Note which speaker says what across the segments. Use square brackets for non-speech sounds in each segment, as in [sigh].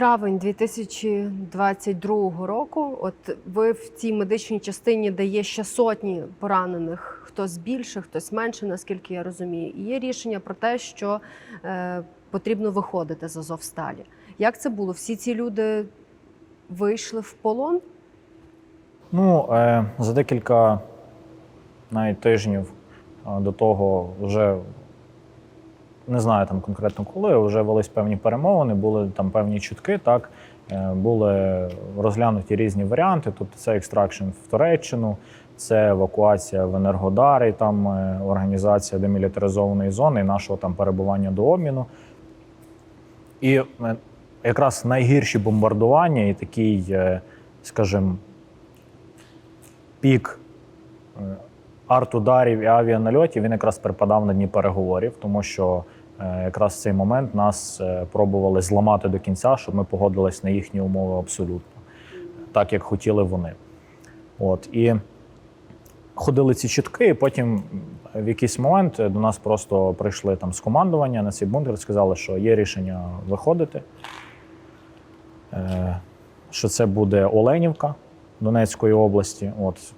Speaker 1: Травень 2022 року. От ви в цій медичній частині, де є ще сотні поранених, хтось більше, хтось менше, наскільки я розумію. І є рішення про те, що е, потрібно виходити з Азовсталі. Як це було? Всі ці люди вийшли в полон?
Speaker 2: Ну, е, за декілька навіть тижнів е, до того вже не знаю там конкретно коли, вже велись певні перемовини, були там певні чутки, так. Е, Були розглянуті різні варіанти. Тобто це екстракшн в Туреччину, це евакуація в Енергодарі, там е, організація демілітаризованої зони нашого там перебування до обміну. І е, якраз найгірші бомбардування і такий, скажімо, пік арт-ударів і авіанальотів він якраз припадав на дні переговорів, тому що е, якраз в цей момент нас е, пробували зламати до кінця, щоб ми погодились на їхні умови абсолютно, так як хотіли вони. От і ходили ці чітки, і потім в якийсь момент до нас просто прийшли там з командування на цей бункер, сказали, що є рішення виходити. Е, Що це буде Оленівка Донецької області. От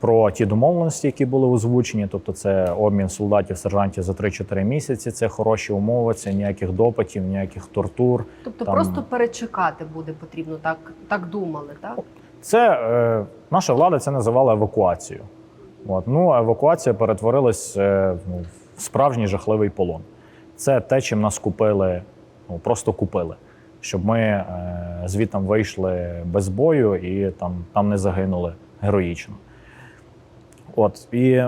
Speaker 2: про ті домовленості, які були озвучені, тобто це обмін солдатів, сержантів за 3-4 місяці. Це хороші умови, це ніяких допитів, ніяких тортур.
Speaker 1: Тобто
Speaker 2: Там-
Speaker 1: просто перечекати буде потрібно, так, так думали, так?
Speaker 2: Це е, наша влада це називала евакуацією. От. Ну, евакуація перетворилась е, ну, в справжній жахливий полон. Це те, чим нас купили, ну просто купили, щоб ми е, звідти вийшли без бою і там, там не загинули героїчно. От і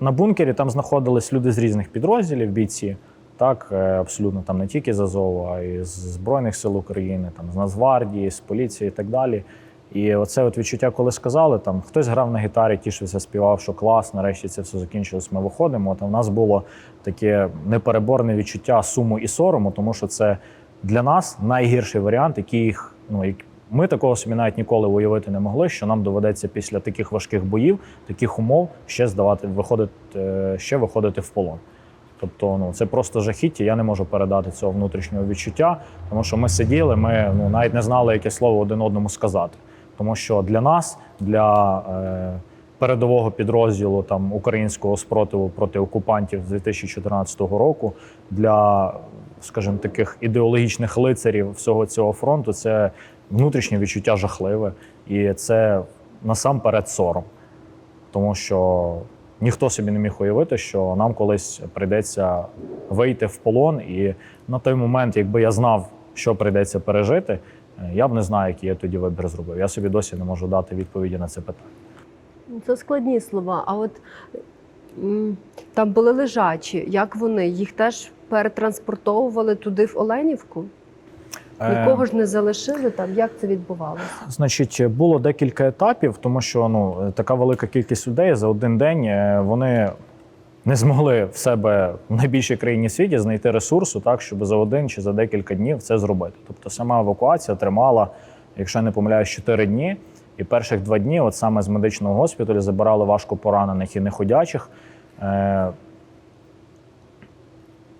Speaker 2: на бункері там знаходились люди з різних підрозділів, бійці. Так, е, абсолютно там не тільки з Азову, а й з Збройних сил України, там з Нацгвардії, з поліції і так далі. І оце от відчуття, коли сказали, там хтось грав на гітарі, тішився, співав, що клас, нарешті це все закінчилось. Ми виходимо. От, в нас було таке непереборне відчуття суму і сорому, тому що це для нас найгірший варіант, який їх, ну ми такого собі навіть ніколи уявити не могли, що нам доведеться після таких важких боїв, таких умов ще здавати, виходити, е, ще виходити в полон. Тобто, ну це просто жахіття. Я не можу передати цього внутрішнього відчуття, тому що ми сиділи, ми ну навіть не знали, яке слово один одному сказати. Тому що для нас, для е, передового підрозділу там українського спротиву проти окупантів з 2014 року, для, скажімо, таких ідеологічних лицарів всього цього фронту, це внутрішнє відчуття жахливе, і це насамперед сором, тому що ніхто собі не міг уявити, що нам колись прийдеться вийти в полон. І на той момент, якби я знав, що прийдеться пережити, е, я б не знаю, який я тоді вибір зробив. Я собі досі не можу дати відповіді на це питання.
Speaker 1: Це складні слова. А от там були лежачі. Як вони? Їх теж перетранспортовували туди в Оленівку?
Speaker 2: Е,
Speaker 1: Нікого ж не залишили там. Як це відбувалося?
Speaker 2: Значить, було декілька етапів, тому що ну така велика кількість людей за один день е, вони не змогли в себе в найбільшій країні світі знайти ресурсу, так щоб за один чи за декілька днів це зробити. Тобто сама евакуація тримала, якщо я не помиляюсь, 4 дні. І перших два дні, от саме з медичного госпіталю, забирали важко поранених і неходячих. Е,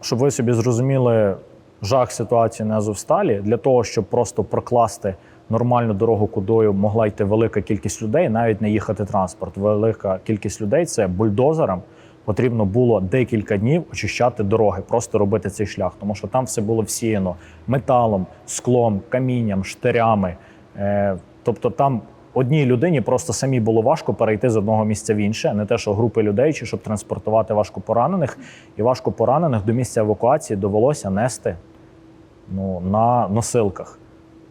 Speaker 2: щоб ви собі зрозуміли жах ситуації на Азовсталі, для того, щоб просто прокласти нормальну дорогу, кудою могла йти велика кількість людей, навіть не їхати транспорт. Велика кількість людей це бульдозерам. Потрібно було декілька днів очищати дороги, просто робити цей шлях, тому що там все було всіяно металом, склом, камінням, штирями. Е, тобто там одній людині просто самі було важко перейти з одного місця в інше, не те, що групи людей, чи щоб транспортувати важко поранених. І важко поранених до місця евакуації довелося нести ну, на носилках.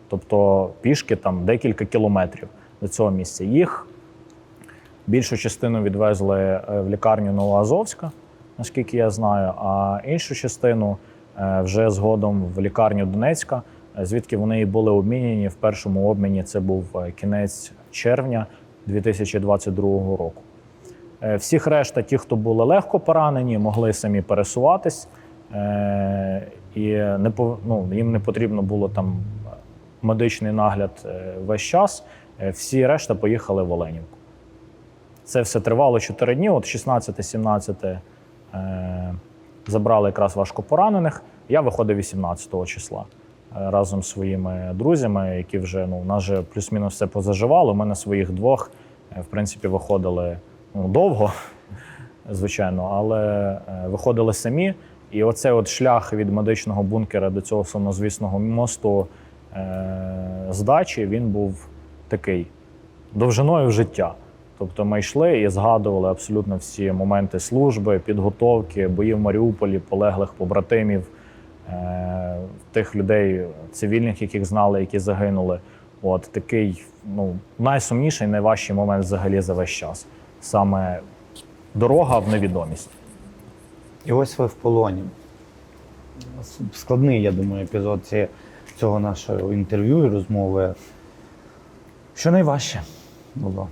Speaker 2: Тобто пішки там декілька кілометрів до цього місця. Їх більшу частину відвезли е, в лікарню Новоазовська, наскільки я знаю, а іншу частину е, вже згодом в лікарню Донецька, звідки вони були обмінені в першому обміні. Це був е, кінець червня 2022 року. Е, Всіх решта, ті, хто були легко поранені, могли самі пересуватись, е, і не ну, їм не потрібно було там медичний нагляд весь час. Всі решта поїхали в Оленівку. Це все тривало 4 дні. От 16-17 е, забрали якраз важко поранених. Я виходив 18 числа. Разом з своїми друзями, які вже ну, у нас же плюс-мінус все позаживало. Ми на своїх двох, е, в принципі, виходили ну, довго, [laughs] звичайно, але е, виходили самі. І оцей от шлях від медичного бункера до цього сумнозвісного мосту е, здачі він був такий довжиною в життя. Тобто ми йшли і згадували абсолютно всі моменти служби, підготовки, бої в Маріуполі, полеглих побратимів, тих людей цивільних, яких знали, які загинули. От такий ну, найсумніший, найважчий момент взагалі за весь час. Саме дорога в невідомість.
Speaker 3: І ось ви в полоні. Складний, я думаю, епізод цього нашого інтерв'ю і розмови. Що найважче було?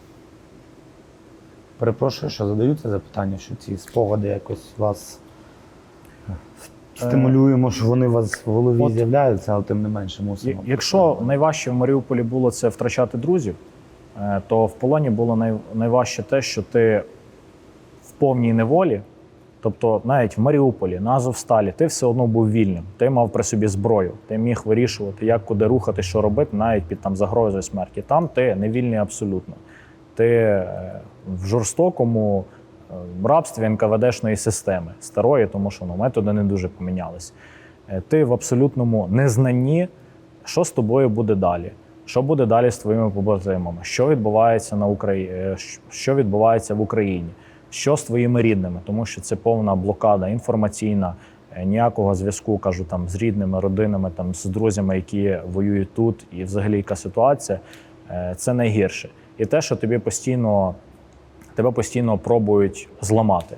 Speaker 3: Перепрошую, що задаю це запитання, що ці спогади якось вас стимулюємо, що вони у вас в голові
Speaker 2: От-
Speaker 3: з'являються, але тим не менше мусимо.
Speaker 2: Якщо найважче в Маріуполі було це втрачати друзів, е, то в полоні було най- найважче те, що ти в повній неволі, тобто навіть в Маріуполі, на Азовсталі, ти все одно був вільним. Ти мав при собі зброю, ти міг вирішувати, як куди рухати, що робити, навіть під там загрозою смерті. Там ти не вільний абсолютно. Ти е, в жорстокому е, рабстві НКВДшної системи старої, тому що ну, методи не дуже помінялись. Е, Ти в абсолютному незнанні, що з тобою буде далі, що буде далі з твоїми побратимами, що відбувається на Украї... е, що відбувається в Україні, що з твоїми рідними, тому що це повна блокада інформаційна, е, ніякого зв'язку, кажу там з рідними, родинами, там з друзями, які воюють тут, і взагалі яка ситуація, це найгірше. І те, що тобі постійно тебе постійно пробують зламати,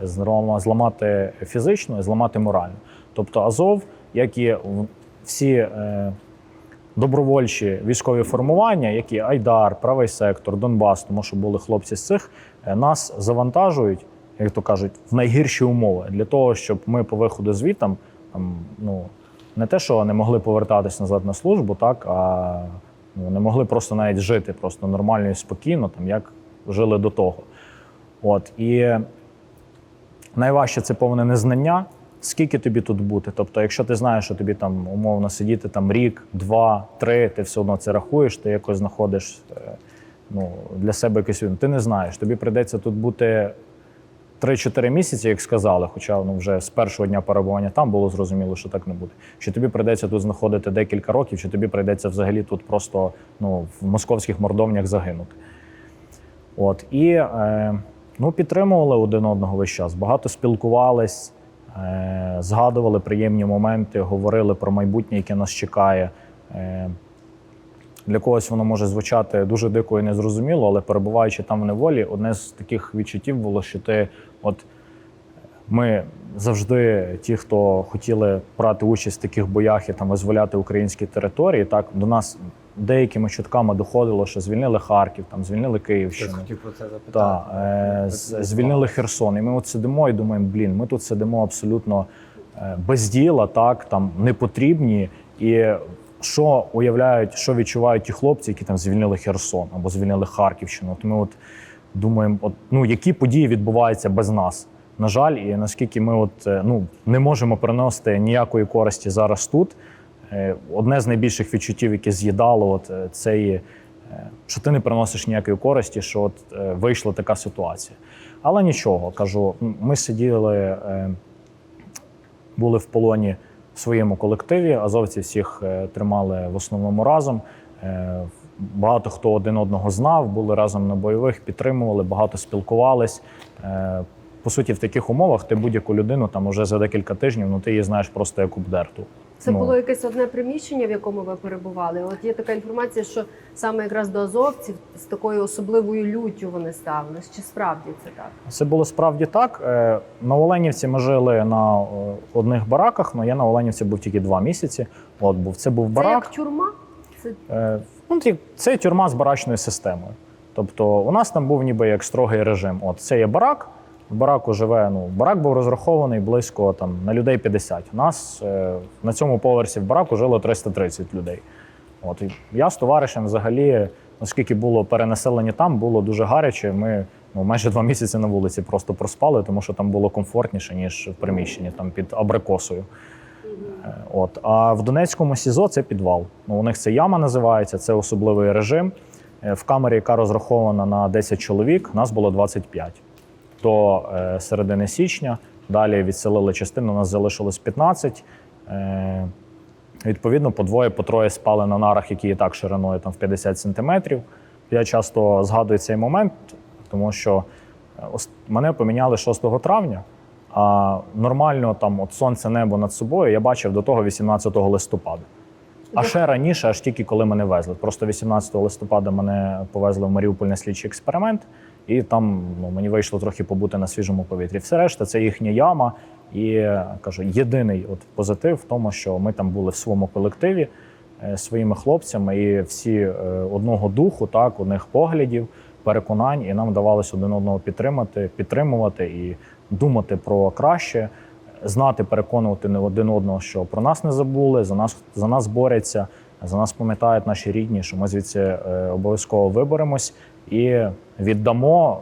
Speaker 2: зламати фізично і зламати морально. Тобто Азов, як і всі е, добровольчі військові формування, як і Айдар, Правий сектор, Донбас, тому що були хлопці з цих, е, нас завантажують, як то кажуть, в найгірші умови для того, щоб ми по виходу звітам там, ну, не те, що не могли повертатись назад на службу, так, а ну, не могли просто навіть жити просто нормально і спокійно, там, як жили до того. От, і найважче це повне незнання, скільки тобі тут бути. Тобто, якщо ти знаєш, що тобі там умовно сидіти там рік, два, три, ти все одно це рахуєш, ти якось знаходиш е, ну, для себе якийсь він. Ти не знаєш, тобі прийдеться тут бути 3-4 місяці, як сказали, хоча ну, вже з першого дня перебування там було зрозуміло, що так не буде. Чи тобі прийдеться тут знаходити декілька років, чи тобі прийдеться взагалі тут просто ну, в московських мордовнях загинути. От і е, ну, підтримували один одного весь час. Багато спілкувались, е, згадували приємні моменти, говорили про майбутнє, яке нас чекає. Е, для когось воно може звучати дуже дико і незрозуміло, але перебуваючи там в неволі, одне з таких відчуттів було, що ти, от ми завжди, ті, хто хотіли брати участь в таких боях і там визволяти українські території, так до нас деякими чутками доходило, що звільнили Харків, там звільнили Київщину.
Speaker 3: хотів про це запитати.
Speaker 2: Так, е, звільнили Херсон. І ми от сидимо і думаємо, блін, ми тут сидимо абсолютно е, без діла, так, там не потрібні. І що уявляють, що відчувають ті хлопці, які там звільнили Херсон або звільнили Харківщину. От ми от думаємо, от, ну, які події відбуваються без нас. На жаль, і наскільки ми от, е, ну, не можемо приносити ніякої користі зараз тут. Е, Одне з найбільших відчуттів, яке з'їдало, от, е, це є, е, що ти не приносиш ніякої користі, що от вийшла така ситуація. Але нічого, кажу, ми сиділи, були в полоні в своєму колективі. Азовці всіх тримали в основному разом. Багато хто один одного знав, були разом на бойових, підтримували, багато спілкувались. По суті, в таких умовах ти будь-яку людину там уже за декілька тижнів, ну ти її знаєш просто як обдерту.
Speaker 1: Це
Speaker 2: Ну.
Speaker 1: було якесь одне приміщення, в якому ви перебували. От є така інформація, що саме якраз до азовців з такою особливою люттю вони ставились. Чи справді це так?
Speaker 2: Це було справді так. Е, На Оленівці ми жили на е, одних бараках, але я на Оленівці був тільки два місяці. От був це був
Speaker 1: Це як тюрма? Це
Speaker 2: Е, Ну, це тюрма з барачною системою. Тобто, у нас там був ніби як строгий режим. От це є барак. В бараку живе. Ну, барак був розрахований близько там на людей 50. У нас е, на цьому поверсі в бараку жило 330 людей. От і я з товаришем взагалі, оскільки було перенаселення там, було дуже гаряче. Ми ну, майже два місяці на вулиці просто проспали, тому що там було комфортніше, ніж в приміщенні там під абрикосою. Е, От. А в Донецькому СІЗО це підвал. Ну, у них це яма називається, це особливий режим. Е, В камері, яка розрахована на 10 чоловік, нас було 25 до е, середини січня. Далі відселили частину, нас залишилось 15. Е, відповідно, по двоє, по троє спали на нарах, які і так шириною там, в 50 сантиметрів. Я часто згадую цей момент, тому що е, мене поміняли 6 травня, а нормально там от сонце, небо над собою я бачив до того 18 листопада. А ще раніше, аж тільки коли мене везли. Просто 18 листопада мене повезли в Маріуполь на слідчий експеримент, і там ну, мені вийшло трохи побути на свіжому повітрі. Все решта це їхня яма. І кажу, єдиний от позитив в тому, що ми там були в своєму колективі е, своїми хлопцями, і всі е, одного духу, так, одних поглядів, переконань, і нам давалося один одного підтримати, підтримувати і думати про краще, знати, переконувати не один одного, що про нас не забули, за нас за нас борються, за нас пам'ятають наші рідні, що ми звідси е, обов'язково виберемось і віддамо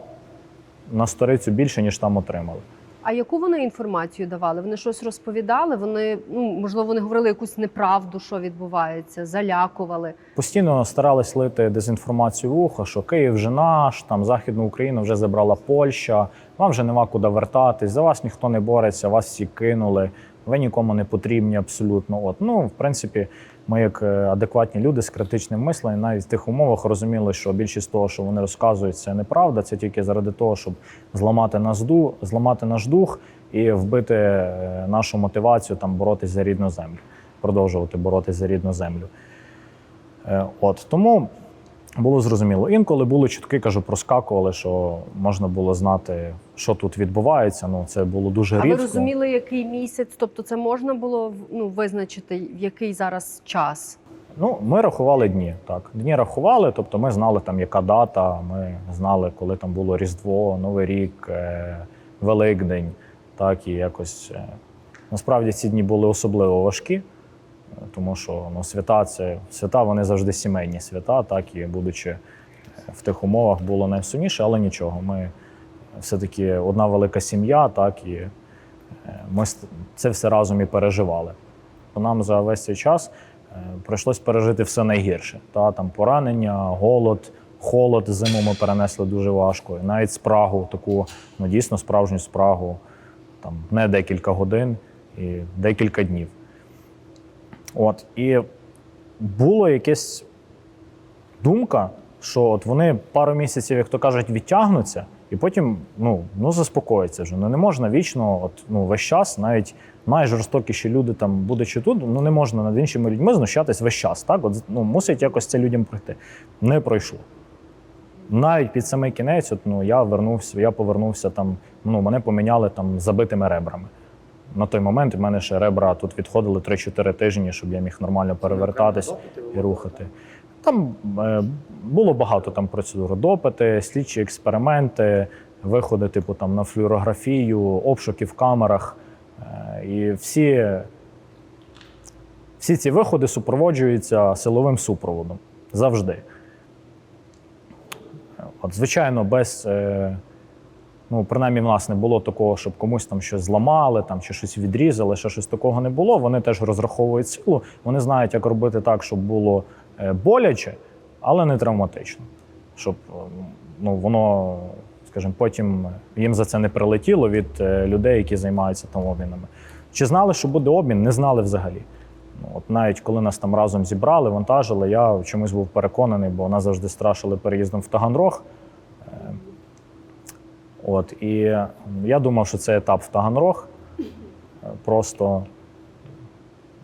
Speaker 2: на сторицю більше, ніж там отримали.
Speaker 1: А яку вони інформацію давали? Вони щось розповідали? Вони ну можливо, вони говорили якусь неправду, що відбувається, залякували.
Speaker 2: Постійно старались лити дезінформацію в ухо, що Київ вже наш, там Західну Україну вже забрала Польща, вам вже нема куди вертатись, за вас ніхто не бореться, вас всі кинули, ви нікому не потрібні абсолютно. От ну, в принципі, ми, як е, адекватні люди з критичним мисленням, навіть в тих умовах розуміли, що більшість того, що вони розказують, це неправда. Це тільки заради того, щоб зламати нас зламати наш дух і вбити е, нашу мотивацію там боротись за рідну землю, продовжувати боротись за рідну землю. Е, От тому було зрозуміло. Інколи були чутки, кажу, проскакували, що можна було знати, що тут відбувається. Ну це було дуже
Speaker 1: А
Speaker 2: рідко.
Speaker 1: ви розуміли, який місяць? Тобто, це можна було ну визначити, в який зараз час?
Speaker 2: Ну, ми рахували дні. Так, дні рахували, тобто ми знали там, яка дата. Ми знали, коли там було Різдво, Новий рік, е, Великдень. Так і якось е, насправді ці дні були особливо важкі, тому що ну, свята це свята, вони завжди сімейні свята, так і будучи в тих умовах було найсумніше, але нічого. Ми все-таки одна велика сім'я, так і е, ми це все разом і переживали. Нам за весь цей час е, прийшлось пережити все найгірше. Та, там поранення, голод, холод зиму ми перенесли дуже важко. І навіть спрагу, таку ну, дійсно справжню спрагу, там, не декілька годин і декілька днів. От, і було якесь думка, що от вони пару місяців, як то кажуть, відтягнуться, і потім ну, ну заспокоїться вже. Ну не можна вічно, от ну весь час, навіть найжорстокіші люди там, будучи тут, ну не можна над іншими людьми знущатись весь час. Так, от ну мусить якось це людям пройти. Не пройшло. Навіть під самий кінець, от, ну я вернувся, я повернувся там. Ну мене поміняли там забитими ребрами. На той момент в мене ще ребра тут відходили 3-4 тижні, щоб я міг нормально перевертатись і рухати. Там е, було багато там процедур: допити, слідчі експерименти, виходи, типу там на флюорографію, обшуки в камерах. Е, і всі, всі ці виходи супроводжуються силовим супроводом завжди. От, звичайно, без. Ну, принаймні, в нас не було такого, щоб комусь там щось зламали, там чи щось відрізали, ще щось такого не було. Вони теж розраховують силу. Вони знають, як робити так, щоб було е, боляче, але не травматично. Щоб е, ну, воно, скажімо, потім їм за це не прилетіло від е, людей, які займаються там обмінами. Чи знали, що буде обмін? Не знали взагалі. Ну, от навіть коли нас там разом зібрали, вантажили, я чомусь був переконаний, бо нас завжди страшили переїздом в Таганрог. От, і я думав, що це етап в Таганрог. Просто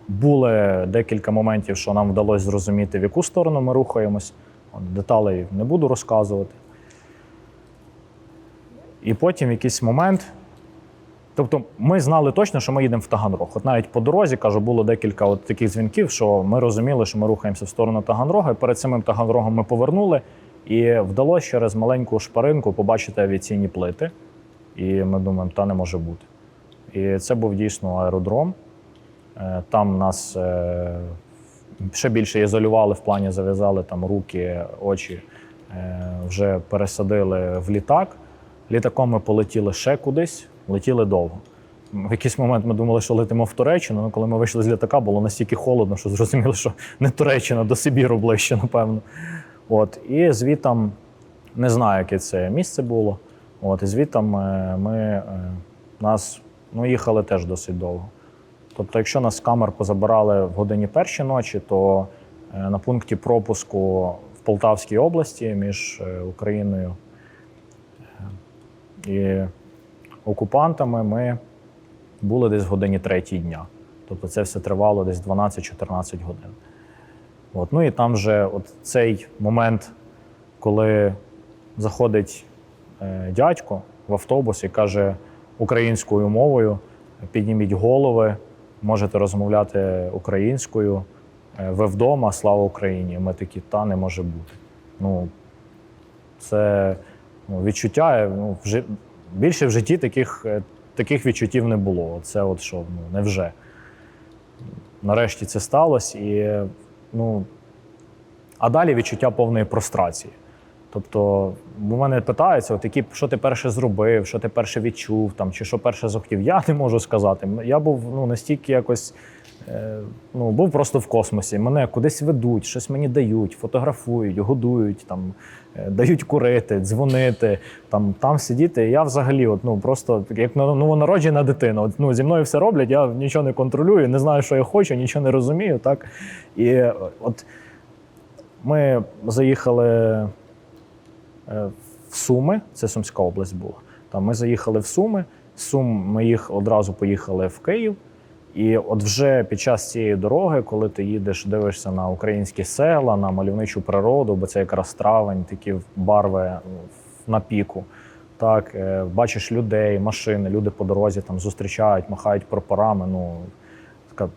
Speaker 2: були декілька моментів, що нам вдалося зрозуміти, в яку сторону ми рухаємось. От, деталей не буду розказувати. І потім якийсь момент. Тобто ми знали точно, що ми їдемо в Таганрог. От навіть по дорозі, кажу, було декілька от таких дзвінків, що ми розуміли, що ми рухаємося в сторону Таганрога. І перед самим Таганрогом ми повернули. І вдалося через маленьку шпаринку побачити авіаційні плити. І ми думаємо, та не може бути. І це був дійсно аеродром. Е, Там нас е, ще більше ізолювали в плані, зав'язали там руки, очі, Е, вже пересадили в літак. Літаком ми полетіли ще кудись, летіли довго. В якийсь момент ми думали, що летимо в Туреччину. але коли ми вийшли з літака, було настільки холодно, що зрозуміли, що не Туреччина, до Сибіру ближче, напевно. От. І звітом не знаю, яке це місце було. От, і звітом е, ми е, нас ну, їхали теж досить довго. Тобто, якщо нас з камер позабирали в годині перші ночі, то е, на пункті пропуску в Полтавській області між Україною і окупантами ми були десь в годині третій дня. Тобто це все тривало десь 12-14 годин. От. Ну і там же от цей момент, коли заходить е, дядько в автобус і каже українською мовою: підніміть голови, можете розмовляти українською. е, Ви вдома, слава Україні. Ми такі, та не може бути. Ну, це ну, відчуття. Ну, в більше в житті таких, е, таких відчуттів не було. Це от що, ну, невже. Нарешті це сталося. І, е, ну, а далі відчуття повної прострації. Тобто, у мене питаються, от які, що ти перше зробив, що ти перше відчув, там, чи що перше захотів. Я не можу сказати. Я був ну, настільки якось ну, був просто в космосі. Мене кудись ведуть, щось мені дають, фотографують, годують, там, е, дають курити, дзвонити, там, там сидіти. Я взагалі, от, ну, просто як ну, новонароджена дитина. От, ну, зі мною все роблять, я нічого не контролюю, не знаю, що я хочу, нічого не розумію. Так? І е, от ми заїхали е, в Суми, це Сумська область була. Там ми заїхали в Суми. Сум ми їх одразу поїхали в Київ. І от вже під час цієї дороги, коли ти їдеш, дивишся на українські села, на мальовничу природу, бо це якраз травень, такі барви ну, на піку. Так, е, бачиш людей, машини, люди по дорозі там зустрічають, махають прапорами. Ну, така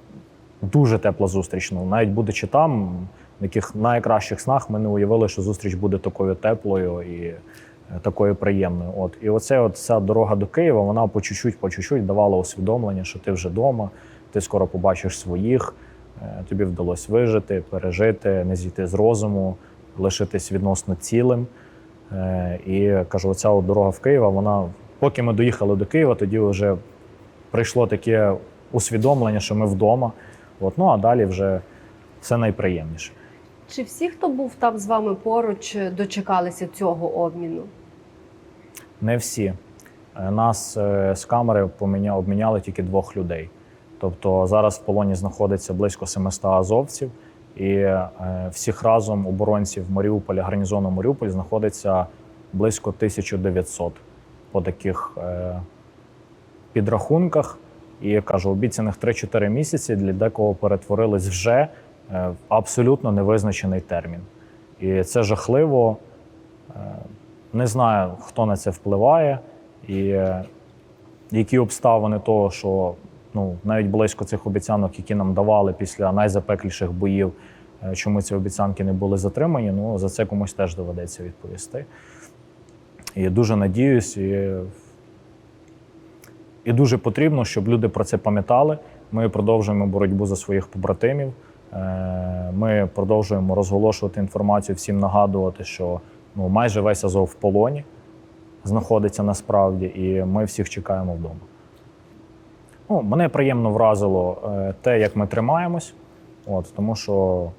Speaker 2: дуже тепла зустріч. Ну, навіть будучи там, в яких найкращих снах ми не уявили, що зустріч буде такою теплою і такою приємною. От і оце, от ця дорога до Києва, вона по чуть-чуть, по чуть-чуть давала усвідомлення, що ти вже вдома, ти скоро побачиш своїх, е, тобі вдалося вижити, пережити, не зійти з розуму, лишитись відносно цілим. Е, І кажу, оця от дорога в Києва, вона, поки ми доїхали до Києва, тоді вже прийшло таке усвідомлення, що ми вдома. От, ну а далі вже все найприємніше.
Speaker 1: Чи всі, хто був там з вами поруч, дочекалися цього обміну?
Speaker 2: Не всі. Е, Нас е, з камери поміня- обміняли тільки двох людей. Тобто зараз в полоні знаходиться близько 700 азовців, і е, всіх разом оборонців Маріуполя, гарнізону Маріуполь знаходиться близько 1900 по таких підрахунках. І я кажу, обіцяних 3-4 місяці для декого перетворились вже в абсолютно невизначений термін. І це жахливо. Е, Не знаю, хто на це впливає, і е, які обставини того, що ну, навіть близько цих обіцянок, які нам давали після найзапекліших боїв, е, чому ці обіцянки не були затримані, ну за це комусь теж доведеться відповісти. І дуже надіюсь, і, і дуже потрібно, щоб люди про це пам'ятали. Ми продовжуємо боротьбу за своїх побратимів. Е, Ми продовжуємо розголошувати інформацію, всім нагадувати, що ну, майже весь Азов в полоні знаходиться насправді, і ми всіх чекаємо вдома. Ну, мене приємно вразило е, те, як ми тримаємось, от, тому що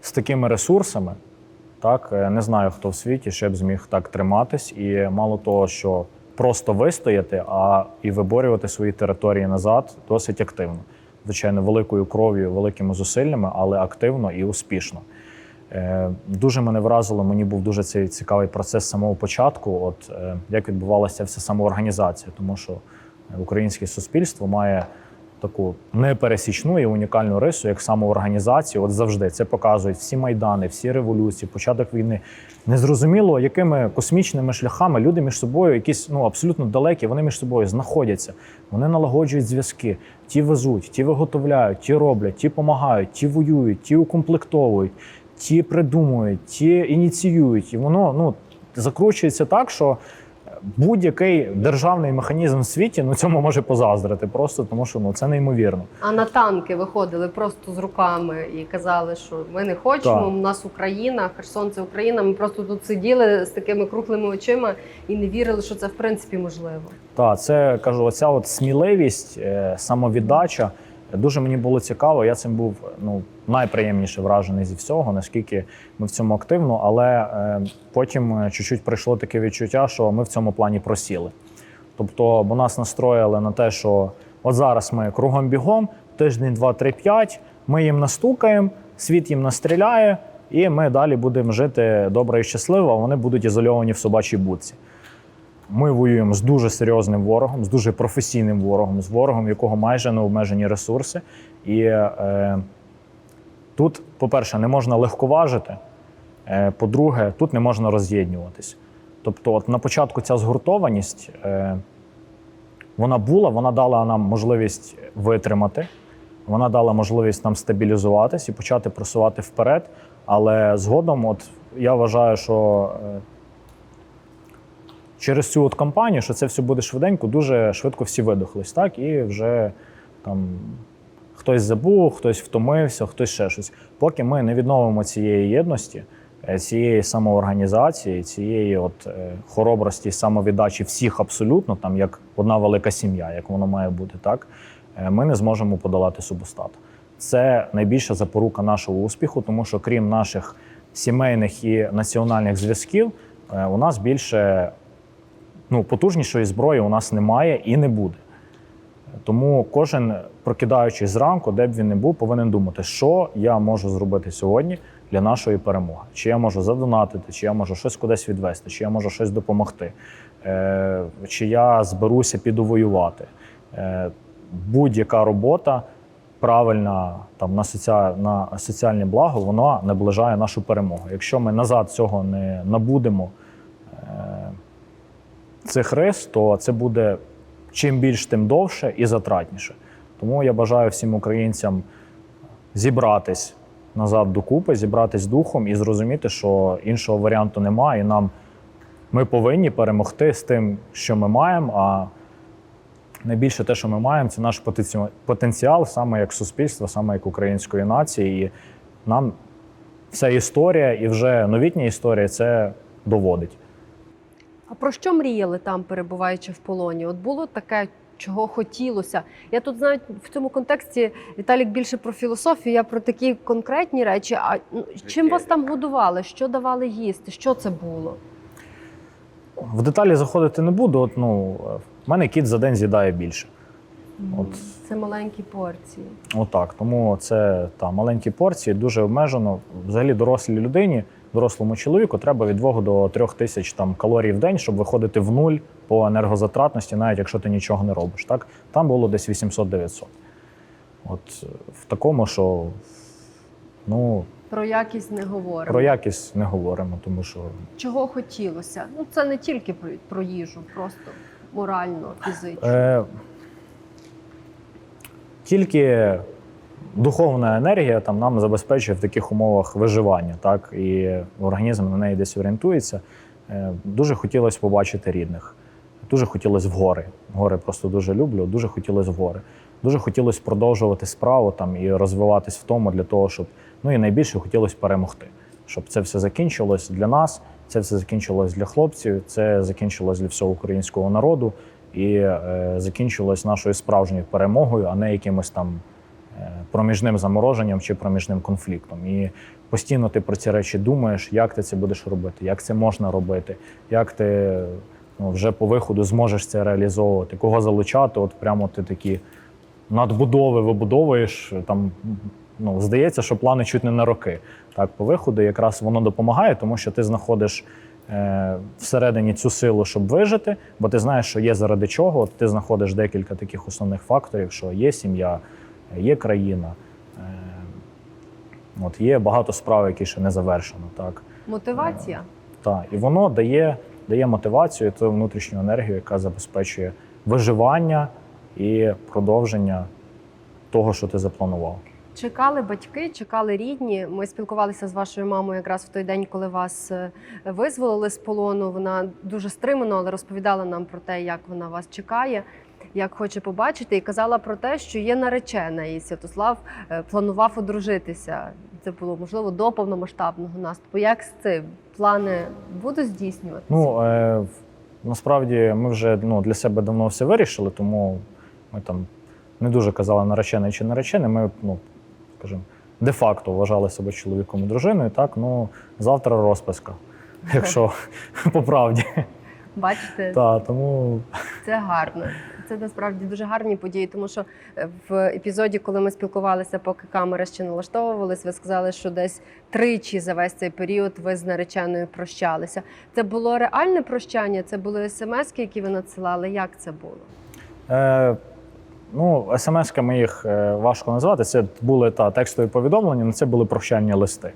Speaker 2: з такими ресурсами, так, е, не знаю, хто в світі ще б зміг так триматись, і мало того, що просто вистояти, а і виборювати свої території назад досить активно. Звичайно, великою кров'ю, великими зусиллями, але активно і успішно. Е, Дуже мене вразило, мені був дуже цей цікавий процес самого початку, от е, як відбувалася вся самоорганізація, тому що українське суспільство має таку непересічну і унікальну рису, як самоорганізацію. От завжди це показують всі майдани, всі революції, початок війни. Незрозуміло, якими космічними шляхами люди між собою, якісь ну абсолютно далекі, вони між собою знаходяться. Вони налагоджують зв'язки. Ті везуть, ті виготовляють, ті роблять, ті допомагають, ті воюють, ті укомплектовують, ті придумують, ті ініціюють. І воно ну закручується так, що будь-який державний механізм в світі ну цьому може позаздрити, просто тому що ну це неймовірно.
Speaker 1: А на танки виходили просто з руками і казали, що ми не хочемо.
Speaker 2: Так.
Speaker 1: У нас Україна, Херсон це Україна. Ми просто тут сиділи з такими круглими очима і не вірили, що це в принципі можливо.
Speaker 2: Так, це кажу, оця от сміливість, е, самовіддача. Дуже мені було цікаво. Я цим був ну найприємніше вражений зі всього, наскільки ми в цьому активно. Але е, потім е, чуть-чуть прийшло таке відчуття, що ми в цьому плані просіли. Тобто, бо нас настроїли на те, що от зараз ми кругом бігом, тиждень, два, три, п'ять, ми їм настукаємо, світ їм настріляє, і ми далі будемо жити добре і щасливо, а вони будуть ізольовані в собачій будці. Ми воюємо з дуже серйозним ворогом, з дуже професійним ворогом, з ворогом, в якого майже необмежені ресурси. І е, тут, по-перше, не можна легковажити. Е, по-друге, тут не можна роз'єднюватись. Тобто, от на початку ця згуртованість е, вона була, вона дала нам можливість витримати, вона дала можливість нам стабілізуватись і почати просувати вперед. Але згодом, от я вважаю, що е, через цю от кампанію, що це все буде швиденько, дуже швидко всі видохлись, так? І вже там хтось забув, хтось втомився, хтось ще щось. Поки ми не відновимо цієї єдності, е, цієї самоорганізації, цієї от е, хоробрості, самовіддачі всіх абсолютно, там як одна велика сім'я, як воно має бути, так е, ми не зможемо подолати субостат. Це найбільша запорука нашого успіху, тому що крім наших сімейних і національних зв'язків, у нас більше ну, потужнішої зброї у нас немає і не буде. Тому кожен, прокидаючись зранку, де б він не був, повинен думати, що я можу зробити сьогодні для нашої перемоги. Чи я можу задонатити, чи я можу щось кудись відвести, чи я можу щось допомогти, е, чи я зберуся піду воювати. Е, будь-яка робота правильна там, на, соціаль, на соціальне благо, вона наближає нашу перемогу. Якщо ми назад цього не набудемо, е, цих рис, то це буде чим більш, тим довше і затратніше. Тому я бажаю всім українцям зібратись назад докупи, зібратись духом і зрозуміти, що іншого варіанту немає, і нам ми повинні перемогти з тим, що ми маємо. А найбільше те, що ми маємо, це наш потенціал, саме як суспільства, саме як української нації. І нам вся історія і вже новітня історія це доводить.
Speaker 1: А про що мріяли там, перебуваючи в полоні? От було таке, чого хотілося. Я тут навіть в цьому контексті Віталік більше про філософію, я про такі конкретні речі. А ну, чим вас там годували? Що давали їсти? Що це було?
Speaker 2: В деталі заходити не буду. От, ну, в мене кіт за день з'їдає більше. От.
Speaker 1: Це маленькі порції.
Speaker 2: Отак. Тому це та, маленькі порції, дуже обмежено. Взагалі, дорослій людині, дорослому чоловіку треба від 2 до 3 тисяч там, калорій в день, щоб виходити в нуль по енергозатратності, навіть якщо ти нічого не робиш. Так? Там було десь 800-900. От е, в такому, що ну,
Speaker 1: Про якість не говоримо.
Speaker 2: про якість не говоримо, тому що
Speaker 1: Чого хотілося? Ну це не тільки про, про їжу, просто морально, фізично.
Speaker 2: Е, тільки духовна енергія там нам забезпечує в таких умовах виживання, так і організм на неї десь орієнтується. Е, дуже хотілося побачити рідних. Дуже хотілося в гори. Гори просто дуже люблю. Дуже хотілося в гори. Дуже хотілося продовжувати справу там і розвиватись в тому для того, щоб ну і найбільше хотілося перемогти, щоб це все закінчилось для нас. Це все закінчилось для хлопців, це закінчилось для всього українського народу і е, закінчилось нашою справжньою перемогою, а не якимось там проміжним замороженням чи проміжним конфліктом. І постійно ти про ці речі думаєш, як ти це будеш робити, як це можна робити, як ти ну, вже по виходу зможеш це реалізовувати, кого залучати. От прямо ти такі надбудови вибудовуєш. Там ну, здається, що плани чуть не на роки. Так, по виходу якраз воно допомагає, тому що ти знаходиш е, всередині цю силу, щоб вижити, бо ти знаєш, що є заради чого. Ти знаходиш декілька таких основних факторів, що є сім'я, є країна, е, от є багато справ, які ще не завершено. Так.
Speaker 1: Мотивація.
Speaker 2: Так, і воно дає, дає мотивацію, ту внутрішню енергію, яка забезпечує виживання і продовження того, що ти запланував.
Speaker 1: Чекали батьки, чекали рідні. Ми спілкувалися з вашою мамою якраз в той день, коли вас е, визволили з полону. Вона дуже стримано, але розповідала нам про те, як вона вас чекає, як хоче побачити, і казала про те, що є наречена, і Святослав е, планував одружитися. Це було можливо до повномасштабного наступу. Як з цим плани будуть здійснюватися?
Speaker 2: Ну е, насправді ми вже ну, для себе давно все вирішили, тому ми там не дуже казали наречений чи наречений. Ми, ну, скажімо, де-факто вважали себе чоловіком і дружиною. Так, ну завтра розписка, [laughs] якщо по правді.
Speaker 1: Бачите,
Speaker 2: Та, тому
Speaker 1: Це гарно. Це насправді дуже гарні події, тому що е, в епізоді, коли ми спілкувалися, поки камери ще налаштовувались, ви сказали, що десь тричі за весь цей період ви з нареченою прощалися. Це було реальне прощання? Це були смски, які ви надсилали? Як це було?
Speaker 2: Е, ну, смс-ками їх е, важко назвати. Це були та текстові повідомлення, але це були прощальні листи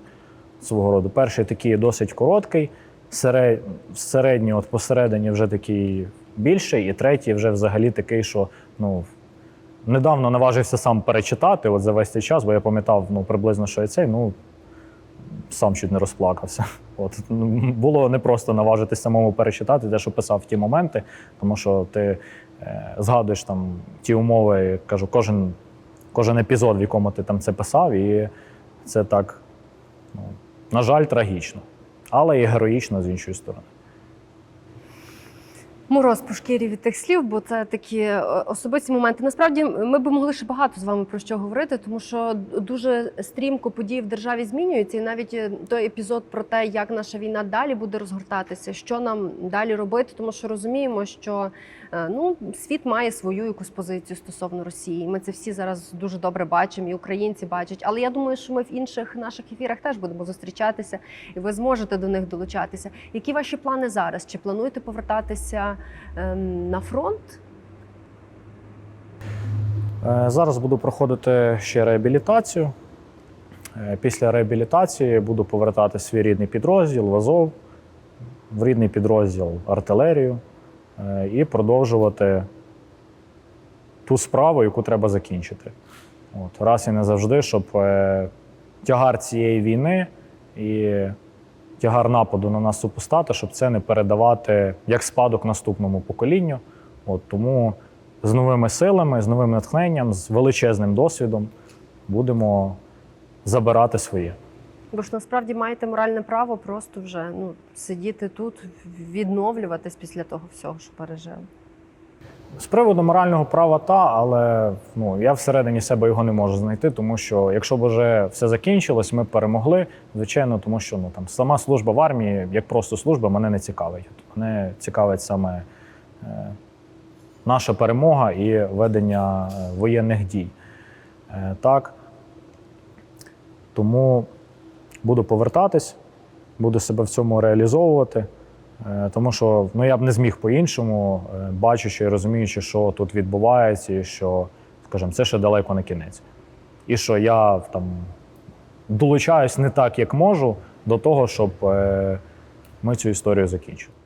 Speaker 2: свого роду. Перший такий досить короткий, серед, середній, от посередині вже такий більший, і третій вже взагалі такий, що ну, недавно наважився сам перечитати от за весь цей час, бо я пам'ятав ну, приблизно, що і цей, ну сам чуть не розплакався. [laughs] От ну, було непросто наважитись самому перечитати те, що писав в ті моменти, тому що ти е, згадуєш там ті умови, кажу, кожен, кожен епізод, в якому ти там це писав, і це так, ну, на жаль, трагічно, але і героїчно з іншої сторони.
Speaker 1: Мороз по шкірі від тих слів, бо це такі е, особисті моменти. Насправді ми б могли ще багато з вами про що говорити, тому що дуже стрімко події в державі змінюються, і навіть е, той епізод про те, як наша війна далі буде розгортатися, що нам далі робити, тому що розуміємо, що ну світ має свою якусь позицію стосовно Росії. Ми це всі зараз дуже добре бачимо, і українці бачать. Але я думаю, що ми в інших наших ефірах теж будемо зустрічатися, і ви зможете до них долучатися. Які ваші плани зараз? Чи плануєте повертатися ем, на фронт?
Speaker 2: Е, Зараз буду проходити ще реабілітацію. Е, Після реабілітації буду повертати свій рідний підрозділ в Азов, в рідний підрозділ артилерію е, і продовжувати ту справу, яку треба закінчити. От, раз і не завжди, щоб е, тягар цієї війни і тягар нападу на нас супостата, щоб це не передавати як спадок наступному поколінню. От, тому з новими силами, з новим натхненням, з величезним досвідом будемо забирати своє.
Speaker 1: Бо ж насправді маєте моральне право просто вже ну, сидіти тут, відновлюватись після того всього, що пережили.
Speaker 2: З приводу морального права та, але ну, я всередині себе його не можу знайти, тому що якщо б вже все закінчилось, ми перемогли, звичайно, тому що ну, там, сама служба в армії, як просто служба, мене не цікавить. Мене цікавить саме е, наша перемога і ведення е, воєнних дій. Е, так. Тому буду повертатись, буду себе в цьому реалізовувати. Е, Тому що ну, я б не зміг по-іншому, е, бачучи і розуміючи, що тут відбувається, і що, скажімо, це ще далеко не кінець. І що я там долучаюсь не так, як можу, до того, щоб е, ми цю історію закінчили.